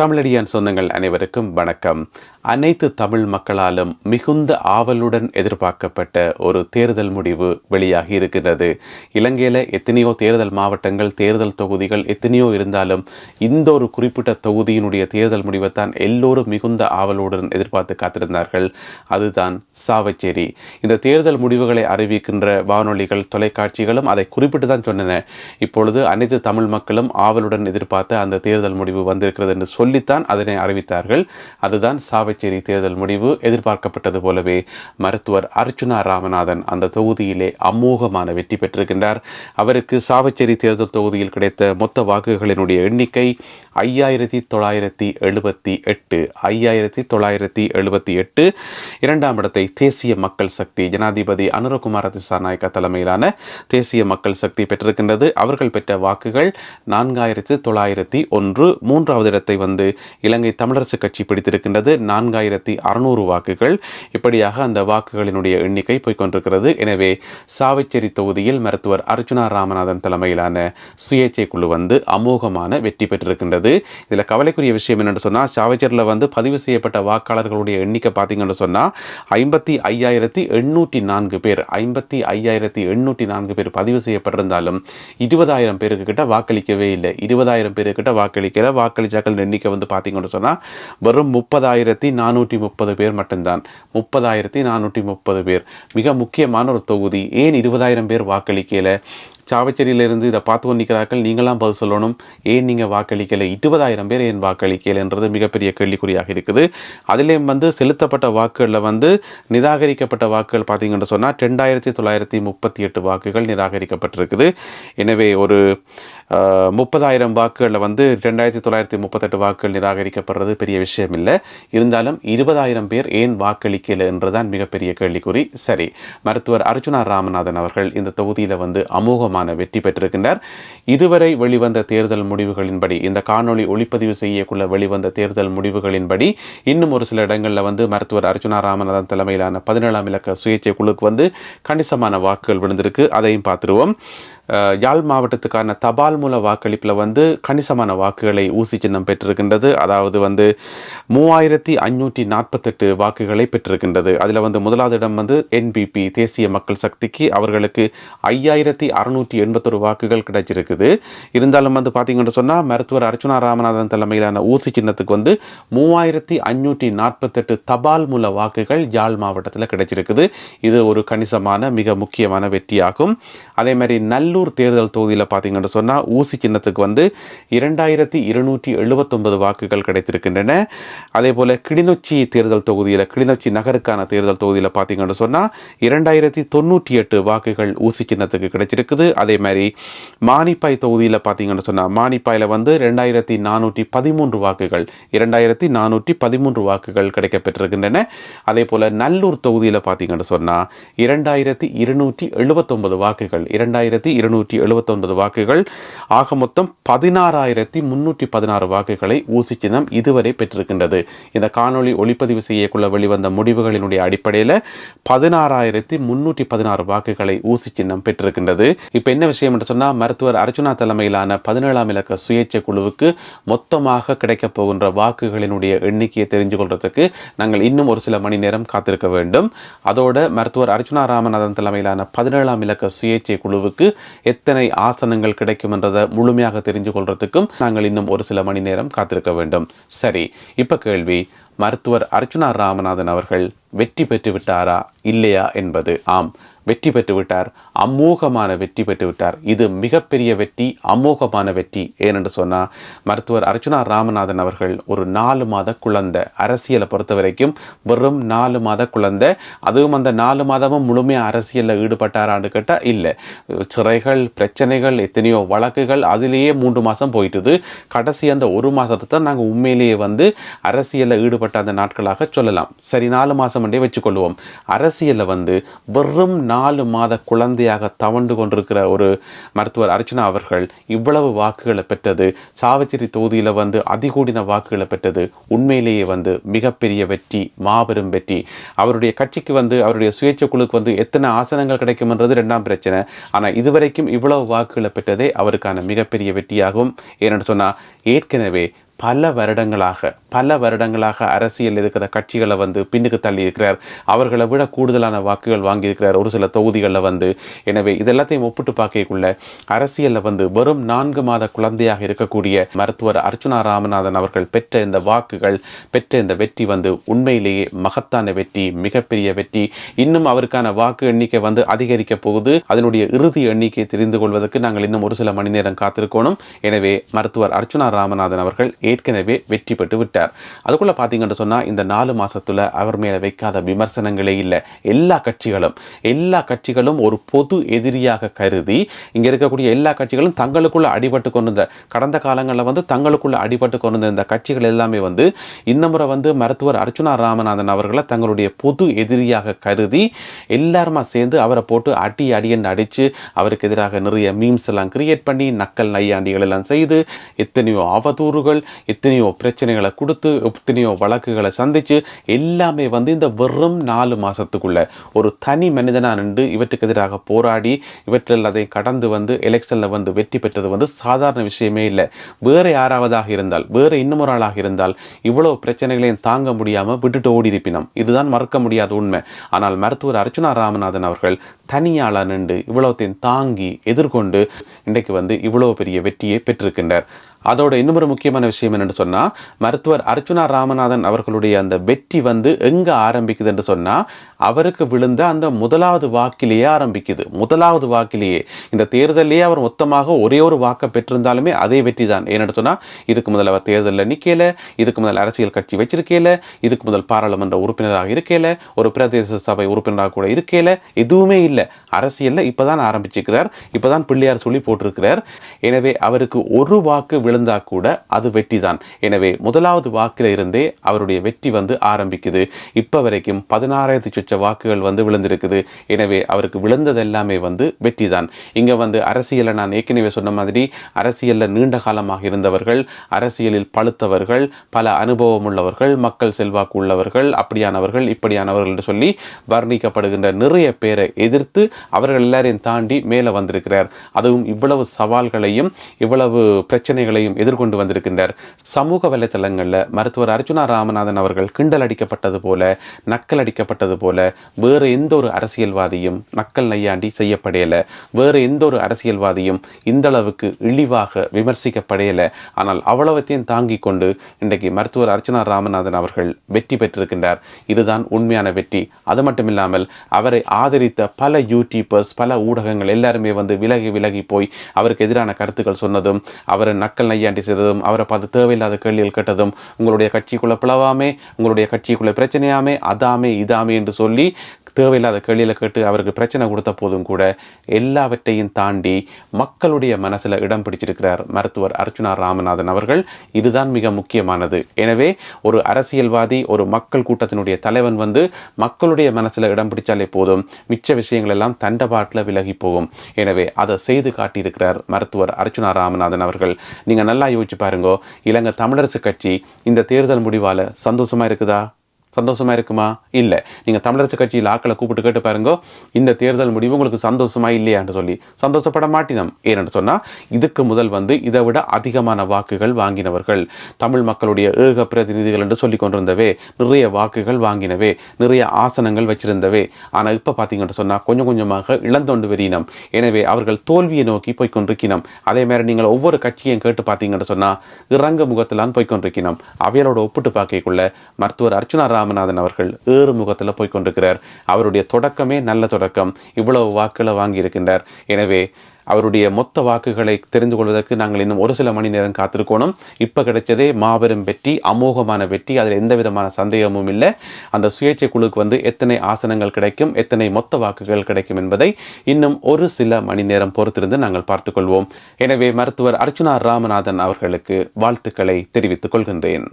தமிழடியான் சொந்தங்கள் அனைவருக்கும் வணக்கம். அனைத்து தமிழ் மக்களாலும் மிகுந்த ஆவலுடன் எதிர்பார்க்கப்பட்ட ஒரு தேர்தல் முடிவு வெளியாகி இருக்கின்றது. இலங்கையில் எத்தனையோ தேர்தல் மாவட்டங்கள் தேர்தல் தொகுதிகள் எத்தனையோ இருந்தாலும் இந்த ஒரு குறிப்பிட்ட தொகுதியினுடைய தேர்தல் முடிவைத்தான் எல்லோரும் மிகுந்த ஆவலுடன் எதிர்பார்த்து காத்திருந்தார்கள். அதுதான் சாவச்சேரி. இந்த தேர்தல் முடிவுகளை அறிவிக்கின்ற வானொலிகள் தொலைக்காட்சிகளும் அதை குறிப்பிட்டு தான் சொன்னன. இப்பொழுது அனைத்து தமிழ் மக்களும் ஆவலுடன் எதிர்பார்த்த அந்த தேர்தல் முடிவு வந்திருக்கிறது என்று சொல்லித்தான் அதனை அறிவித்தார்கள். அதுதான் சாவச்சேரி தேர்தல் முடிவு. எதிர்பார்க்கப்பட்டது போலவே மருத்துவர் அர்ச்சுனா ராமநாதன் அந்த தொகுதியிலே அமோகமான வெற்றி பெற்றிருக்கின்றார். அவருக்கு சாவச்சேரி தேர்தல் தொகுதியில் கிடைத்த மொத்த வாக்குகளினுடைய எண்ணிக்கை ஐயாயிரத்தி தொள்ளாயிரத்தி எழுபத்தி எட்டு ஐயாயிரத்தி தொள்ளாயிரத்தி எழுபத்தி எட்டு. இரண்டாம் இடத்தை தேசிய மக்கள் சக்தி ஜனாதிபதி அனுரகுமார திசாநாயக்க தலைமையிலான தேசிய மக்கள் சக்தி பெற்றிருக்கின்றது. அவர்கள் பெற்ற வாக்குகள் நான்காயிரத்தி தொள்ளாயிரத்தி ஒன்று. மூன்றாவது இடத்தை வந்து இலங்கை தமிழரசு கட்சி பிடித்திருக்கின்றது. நான்காயிரத்தி அறுநூறு வாக்குகள். இப்படியாக அந்த வாக்குகளினுடைய எண்ணிக்கை போய்கொண்டிருக்கிறது எனவே சாவிச்சேரி தொகுதியில் மருத்துவர் அர்ஜுனா ராமநாதன் தலைமையிலான சுயேட்சை குழு வந்து அமோகமான வெற்றி பெற்றிருக்கின்றது. இதில் கவலைக்குரிய விஷயம் என்னென்னு சொன்னால் சாவச்சேரியில் வந்து பதிவு செய்யப்பட்ட வாக்காளர்களுடைய எண்ணிக்கை பார்த்தீங்கன்னு சொன்னால் ஐம்பத்தி ஐயாயிரத்தி எண்ணூற்றி நான்கு பேர் ஐம்பத்தி ஐயாயிரத்தி எண்ணூற்றி நான்கு பேர் பதிவு செய்யப்பட்டிருந்தாலும் இருபதாயிரம் பேருக்கு கிட்ட வாக்களிக்கவே இல்லை. இருபதாயிரம் பேருக்கு கிட்ட வாக்களிக்கல. வாக்களிச்சாக்கள் எண்ணிக்கை வந்து பார்த்தீங்கன்னு சொன்னால் வெறும் முப்பதாயிரத்தி நானூற்றி முப்பது பேர் மட்டும்தான். முப்பதாயிரத்தி நானூற்றி முப்பது பேர். மிக முக்கியமான ஒரு தொகுதி. ஏன் இருபதாயிரம் பேர் வாக்களிக்கல? சாவச்சேரியிலிருந்து இதை பார்த்து கொண்டிருக்கிறார்கள். நீங்களாம் பதில் சொல்லணும். ஏன் நீங்கள் வாக்களிக்கலை? இருபதாயிரம் பேர் ஏன் வாக்களிக்கலைன்றது மிகப்பெரிய கேள்விக்குறியாக இருக்குது. அதிலேயும் வந்து செலுத்தப்பட்ட வாக்குகளில் வந்து நிராகரிக்கப்பட்ட வாக்குகள் பார்த்தீங்கன்னு சொன்னால் ரெண்டாயிரத்தி தொள்ளாயிரத்தி முப்பத்தி எட்டு வாக்குகள் நிராகரிக்கப்பட்டிருக்குது. எனவே ஒரு முப்பதாயிரம் வாக்குகளில் வந்து ரெண்டாயிரத்தி தொள்ளாயிரத்தி முப்பத்தெட்டு வாக்குகள் நிராகரிக்கப்படுறது பெரிய விஷயம் இல்லை இருந்தாலும் இருபதாயிரம் பேர் ஏன் வாக்களிக்கல என்றுதான் மிகப்பெரிய கேள்விக்குறி. சரி மருத்துவர் அர்ஜுனா ராமநாதன் அவர்கள் இந்த தொகுதியில் வந்து அமோகம் அமோகமான வெற்றி பெற்றிருக்கின்றார். இதுவரை வெளிவந்த தேர்தல் முடிவுகளின்படி இந்த காணொளி ஒளிப்பதிவு செய்யக்குள்ள வெளிவந்த தேர்தல் முடிவுகளின்படி இன்னும் ஒரு சில இடங்களில் வந்து மருத்துவர் அர்ஜுனா ராமநாதன் தலைமையிலான பதினேழாம் இலக்க சுயேட்சை குழுக்கு வந்து கணிசமான வாக்குகள் விழுந்திருக்கு. அதையும் பார்த்துருவோம். யாழ் மாவட்டத்துக்கான தபால் மூல வாக்களிப்பில் வந்து கணிசமான வாக்குகளை ஊசி சின்னம் பெற்றிருக்கின்றது. அதாவது வந்து மூவாயிரத்தி ஐநூற்றி நாற்பத்தெட்டு வாக்குகளை பெற்றிருக்கின்றது. அதில் வந்து முதலாவது இடம் வந்து என்பிபி தேசிய மக்கள் சக்திக்கு அவர்களுக்கு ஐயாயிரத்தி அறுநூற்றி எண்பத்தொரு வாக்குகள் கிடைச்சிருக்குது. இருந்தாலும் வந்து பார்த்தீங்கன்னு சொன்னால் மருத்துவர் அர்ச்சுனா ராமநாதன் தலைமையிலான ஊசி சின்னத்துக்கு வந்து மூவாயிரத்தி ஐநூற்றி நாற்பத்தெட்டு தபால் மூல வாக்குகள் யாழ் மாவட்டத்தில் கிடைச்சிருக்குது. இது ஒரு கணிசமான மிக முக்கியமான வெற்றியாகும். அதே மாதிரி நல்ல நல்லூர் தேர்தல் தொகுதியில் பார்த்தீங்கன்னு சொன்னால் ஊசி சின்னத்துக்கு வந்து இரண்டாயிரத்தி இருநூற்றி எழுபத்தொன்பது வாக்குகள் கிடைத்திருக்கின்றன. அதே போல் கிளிநொச்சி தேர்தல் தொகுதியில் கிளிநொச்சி நகருக்கான தேர்தல் தொகுதியில் பார்த்தீங்கன்னு சொன்னால் இரண்டாயிரத்தி தொண்ணூற்றி எட்டு வாக்குகள் ஊசி சின்னத்துக்கு கிடைச்சிருக்குது. அதே மாதிரி மானிப்பாய் தொகுதியில் பார்த்தீங்கன்னு சொன்னால் மானிப்பாயில் வந்து ரெண்டாயிரத்தி நானூற்றி பதிமூன்று வாக்குகள் இரண்டாயிரத்தி நானூற்றி பதிமூன்று வாக்குகள் கிடைக்கப்பெற்றிருக்கின்றன. அதே போல் நல்லூர் தொகுதியில் பார்த்தீங்கன்னு சொன்னால் இரண்டாயிரத்தி இருநூற்றி எழுபத்தொன்பது வாக்குகள் இரண்டாயிரத்தி இருநூற்றி எழுபத்தொன்பது வாக்குகள். ஆக மொத்தம் பதினாறாயிரத்தி முன்னூற்றி பதினாறு வாக்குகளை ஊசி சின்னம் இதுவரை பெற்றிருக்கின்றது. இந்த காணொளி ஒளிப்பதிவு செய்யக்குள்ள வெளிவந்த முடிவுகளினுடைய அடிப்படையில் பதினாறாயிரத்தி முன்னூற்றி பதினாறு வாக்குகளை ஊசி சின்னம் பெற்றிருக்கின்றது. இப்போ என்ன விஷயம் என்று சொன்னால் மருத்துவர் அர்ஜுனா தலைமையிலான பதினேழாம் இலக்க சுயேட்சை குழுவுக்கு மொத்தமாக கிடைக்கப் போகின்ற வாக்குகளினுடைய எண்ணிக்கையை தெரிஞ்சு கொள்றதுக்கு நாங்கள் இன்னும் ஒரு சில மணி நேரம் காத்திருக்க வேண்டும். அதோட மருத்துவர் அர்ஜுனா ராமநாதன் தலைமையிலான பதினேழாம் இலக்க சுயேட்சை குழுவுக்கு எத்தனை ஆசனங்கள் கிடைக்கும் என்றதை முழுமையாக தெரிஞ்சு கொள்றதுக்கும் நாங்கள் இன்னும் ஒரு சில மணி நேரம் காத்திருக்க வேண்டும். சரி இப்ப கேள்வி மருத்துவர் அர்ச்சுனா ராமநாதன் அவர்கள் வெற்றி பெற்று விட்டாரா இல்லையா என்பது. ஆம் வெற்றி பெற்று விட்டார். அமோகமான வெற்றி பெற்று விட்டார். இது மிகப்பெரிய வெற்றி அமோகமான வெற்றி ஏனென்று சொன்னால் மருத்துவர் அர்ச்சுனா ராமநாதன் அவர்கள் ஒரு நாலு மாத குழந்தை. அரசியலை பொறுத்த வரைக்கும் வெறும் நாலு மாத குழந்தை. அதுவும் அந்த நாலு மாதமும் முழுமையாக அரசியலில் ஈடுபட்டாரான்னு கேட்டால் இல்லை. சிறைகள் பிரச்சனைகள் எத்தனையோ வழக்குகள் அதிலேயே மூன்று மாதம் போயிட்டுது. கடைசி அந்த ஒரு மாதத்தை தான் நாங்கள் உண்மையிலேயே வந்து அரசியலில் ஈடுபட்டு அந்த நாட்களாக சொல்லலாம். சரி நாலு மாதம் என்றே வச்சுக்கொள்வோம். அரசியலில் வந்து வெறும் நாலு மாத குழந்தையாக தவண்டு கொண்டிருக்கிற ஒரு மருத்துவர் அர்ச்சனா அவர்கள் இவ்வளவு வாக்குகளை பெற்றது சாவச்சேரி தொகுதியில் வந்து அதிகூடின வாக்குகளை பெற்றது உண்மையிலேயே வந்து மிகப்பெரிய வெற்றி மாபெரும் வெற்றி. அவருடைய கட்சிக்கு வந்து அவருடைய சுயேட்சை குழுக்கு வந்து எத்தனை ஆசனங்கள் கிடைக்கும்ன்றது ரெண்டாம் பிரச்சனை. ஆனால் இதுவரைக்கும் இவ்வளவு வாக்குகளை பெற்றதே அவருக்கான மிகப்பெரிய வெற்றியாகும். ஏன்னு சொன்னால் ஏற்கனவே பல வருடங்களாக பல வருடங்களாக அரசியல் இருக்கிற கட்சிகளை வந்து பின்னுக்கு தள்ளி இருக்கிறார் அவர்களை விட கூடுதலான வாக்குகள் வாங்கியிருக்கிறார் ஒரு சில தொகுதிகளில் வந்து. எனவே இதெல்லாத்தையும் ஒப்பிட்டு பார்க்கக்குள்ள அரசியலில் வந்து வெறும் நான்கு மாத குழந்தையாக இருக்கக்கூடிய மருத்துவர் அர்ச்சுனா ராமநாதன் அவர்கள் பெற்ற இந்த வாக்குகள் பெற்ற இந்த வெற்றி வந்து உண்மையிலேயே மகத்தான வெற்றி மிகப்பெரிய வெற்றி. இன்னும் அவருக்கான வாக்கு எண்ணிக்கை வந்து அதிகரிக்க போகுது. அதனுடைய இறுதி எண்ணிக்கை தெரிந்து கொள்வதற்கு நாங்கள் இன்னும் ஒரு சில மணி நேரம் காத்திருக்கணும். எனவே மருத்துவர் அர்ச்சுனா ராமநாதன் அவர்கள் ஏற்கனவே வெற்றி பெற்று விட்டார். அதுக்குள்ள பார்த்தீங்கன்னு சொன்னால் இந்த நாலு மாசத்துல அவர் மேல வைக்காத விமர்சனங்களே இல்லை. எல்லா கட்சிகளும் எல்லா கட்சிகளும் ஒரு பொது எதிரியாக கருதி இங்க இருக்கக்கூடிய எல்லா கட்சிகளும் தங்களுக்குள்ள அடிபட்டு கொண்டிருந்த கடந்த காலங்களில் வந்து தங்களுக்குள்ள அடிபட்டு கொண்டிருந்த இந்த கட்சிகள் எல்லாமே வந்து இந்த முறை வந்து மருத்துவர் அர்ச்சுனா ராமநாதன் அவர்களை தங்களுடைய பொது எதிரியாக கருதி எல்லாருமா சேர்ந்து அவரை போட்டு அடி அடியன் அடிச்சு அவருக்கு எதிராக நிறைய மீம்ஸ் எல்லாம் கிரியேட் பண்ணி நக்கல் நையாண்டிகள் எல்லாம் செய்து எத்தனையோ அவதூறுகள் எத்தனையோ பிரச்சனைகளை கொடுத்து எத்தனையோ வழக்குகளை சந்தித்து எல்லாமே வந்து இந்த வெறும் நாலு மாதத்துக்குள்ளே ஒரு தனி மனிதனாக நின்று இவற்றுக்கு எதிராக போராடி இவற்றில் அதை கடந்து வந்து எலெக்ஷனில் வந்து வெற்றி பெற்றது வந்து சாதாரண விஷயமே இல்லை. வேறு யாராவதாக இருந்தால் வேறு இன்னும் ஒரு ஆளாக இருந்தால் இவ்வளோ பிரச்சனைகளையும் தாங்க முடியாமல் விட்டுட்டு ஓடி இதுதான் மறக்க முடியாத உண்மை. ஆனால் மருத்துவர் அர்ச்சனா ராமநாதன் அவர்கள் தனியாளாக நின்று இவ்வளோத்தையும் தாங்கி எதிர்கொண்டு இன்றைக்கு வந்து இவ்வளவு பெரிய வெற்றியை பெற்றிருக்கின்றார். அதோட இன்னொரு முக்கியமான விஷயம் என்னென்னு சொன்னா மருத்துவர் அர்ச்சுனா ராமநாதன் அவர்களுடைய அந்த வெற்றி வந்து எங்க ஆரம்பிக்குது என்று அவருக்கு விழுந்த அந்த முதலாவது வாக்கிலேயே ஆரம்பிக்குது. முதலாவது வாக்கிலேயே இந்த தேர்தலிலேயே அவர் மொத்தமாக ஒரே ஒரு வாக்கை பெற்றிருந்தாலுமே அதே வெற்றி தான். ஏன்னு சொன்னா இதுக்கு முதல் அவர் தேர்தலில் நிற்கல இதுக்கு முதல் அரசியல் கட்சி வச்சிருக்கேல இதுக்கு முதல் பாராளுமன்ற உறுப்பினராக இருக்கேல ஒரு பிரதேச சபை உறுப்பினராக கூட இருக்கேல எதுவுமே இல்லை. அரசியலில் இப்போ தான் ஆரம்பிச்சிருக்கிறார் இப்பதான் பிள்ளையார் சொல்லி போட்டிருக்கிறார். எனவே அவருக்கு ஒரு வாக்கு விழுந்தா கூட அது வெற்றி தான். எனவே முதலாவது வாக்கில் இருந்தே அவருடைய வெற்றி வந்து ஆரம்பிக்குது. இப்போ வரைக்கும் பதினாறாயிரத்தி சுற்ற வாக்குகள் வந்து விழுந்திருக்குது. எனவே அவருக்கு விழுந்தது எல்லாமே வந்து வெற்றி தான் இங்கே வந்து அரசியலை நான் ஏற்கனவே சொன்ன மாதிரி அரசியலில் நீண்ட காலமாக இருந்தவர்கள் அரசியலில் பழுத்தவர்கள் பல அனுபவம் உள்ளவர்கள் மக்கள் செல்வாக்கு உள்ளவர்கள் அப்படியானவர்கள் இப்படியானவர்கள் என்று சொல்லி வர்ணிக்கப்படுகின்ற நிறைய பேரை எதிர்த்து அவர்கள் எல்லாரையும் தாண்டி மேலே வந்திருக்கிறார். அதுவும் இவ்வளவு சவால்களையும் இவ்வளவு பிரச்சனைகளையும் எதிர்கொண்டு வந்திருக்கின்றார். சமூக வலைத்தளங்களில் மருத்துவர் அர்ஜுனா ராமநாதன் அவர்கள் கிண்டல் அடிக்கப்பட்டது போல நக்கல் அடிக்கப்பட்டது போல வேறு எந்த ஒரு அரசியல்வாதியும் நக்கல் நையாண்டி செய்யப்படையலை. வேறு எந்த ஒரு அரசியல்வாதியும் இந்த அளவுக்கு இழிவாக விமர்சிக்கப்படையல. ஆனால் அவ்வளவத்தையும் தாங்கிக் கொண்டு இன்றைக்கு மருத்துவர் அர்ச்சனா ராமநாதன் அவர்கள் வெற்றி பெற்றிருக்கின்றார். இதுதான் உண்மையான வெற்றி. அது மட்டும் இல்லாமல் அவரை ஆதரித்த பல யூடியூபர்ஸ் பல ஊடகங்கள் எல்லாருமே வந்து விலகி விலகி போய் அவருக்கு எதிரான கருத்துக்கள் சொன்னதும் அவரை நக்கல் நையாண்டி செய்ததும் அவரை பார்த்து தேவையில்லாத கேள்விகள் கேட்டதும் உங்களுடைய கட்சிக்குள்ள பிளவாமே உங்களுடைய கட்சிக்குள்ள பிரச்சனையாமே அதாமே இதாமே என்று சொல்லி சொல்லி தேவையில்லாத கேள்வியில் கேட்டு அவருக்கு பிரச்சனை கொடுத்த போதும் கூட எல்லாவற்றையும் தாண்டி மக்களுடைய மனசில் இடம் பிடிச்சிருக்கிறார் மருத்துவர் அர்ச்சுனா ராமநாதன் அவர்கள். இதுதான் மிக முக்கியமானது. எனவே ஒரு அரசியல்வாதி ஒரு மக்கள் கூட்டத்தினுடைய தலைவன் வந்து மக்களுடைய மனசில் இடம் பிடிச்சாலே போதும் மிச்ச விஷயங்கள் எல்லாம் தண்டபாட்டில் விலகி போகும். எனவே அதை செய்து காட்டியிருக்கிறார் மருத்துவர் அர்ச்சுனா ராமநாதன் அவர்கள். நீங்கள் நல்லா யோசிச்சு பாருங்க இலங்கை தமிழரசு கட்சி இந்த தேர்தல் முடிவால சந்தோஷமா இருக்குதா? சந்தோஷமா இருக்குமா? இல்லை. நீங்கள் தமிழரசு கட்சியில் ஆக்களை கூப்பிட்டு கேட்டு பாருங்க. இந்த தேர்தல் முடிவு உங்களுக்கு சந்தோஷமா இல்லையான்னு சொல்லி. சந்தோஷப்பட மாட்டினோம். ஏன்னு சொன்னால் இதுக்கு முதல் வந்து இதை விட அதிகமான வாக்குகள் வாங்கினவர்கள் தமிழ் மக்களுடைய ஏக பிரதிநிதிகள் என்று சொல்லி கொண்டிருந்தவே நிறைய வாக்குகள் வாங்கினவே நிறைய ஆசனங்கள் வச்சிருந்தவே. ஆனால் இப்போ பார்த்தீங்கன்னு சொன்னால் கொஞ்சம் கொஞ்சமாக இழந்தொண்டு வெறியினம் எனவே அவர்கள் தோல்வியை நோக்கி போய்க்கொண்டிருக்கணும் அதே மாதிரி நீங்கள் ஒவ்வொரு கட்சியையும் கேட்டு பார்த்தீங்கன்னு சொன்னால் இறங்கு முகத்திலான் போய்க்கொண்டிருக்கணும் அவையோட ஒப்பிட்டு பார்க்கக்குள்ள மருத்துவர் அர்ச்சுனா ராமநாதன் அவர்கள் ஏறுமுகத்தில் போய் கொண்டிருக்கிறார். அவருடைய தொடக்கமே நல்ல தொடக்கம். இவ்வளவு வாக்குகளை வாங்கியிருக்கின்றார். எனவே அவருடைய மொத்த வாக்குகளை தெரிந்து கொள்வதற்கு நாங்கள் இன்னும் ஒரு சில மணி நேரம் காத்திருக்கணும். இப்போ கிடைச்சதே மாபெரும் வெற்றி அமோகமான வெற்றி. அதில் எந்த விதமான சந்தேகமும் இல்லை. அந்த சுயேட்சை குழுக்கு வந்து எத்தனை ஆசனங்கள் கிடைக்கும் எத்தனை மொத்த வாக்குகள் கிடைக்கும் என்பதை இன்னும் ஒரு சில மணி நேரம் பொறுத்திருந்து நாங்கள் பார்த்துக்கொள்வோம் எனவே மருத்துவர் அர்ச்சனா ராமநாதன் அவர்களுக்கு வாழ்த்துக்களை தெரிவித்துக் கொள்கின்றேன்.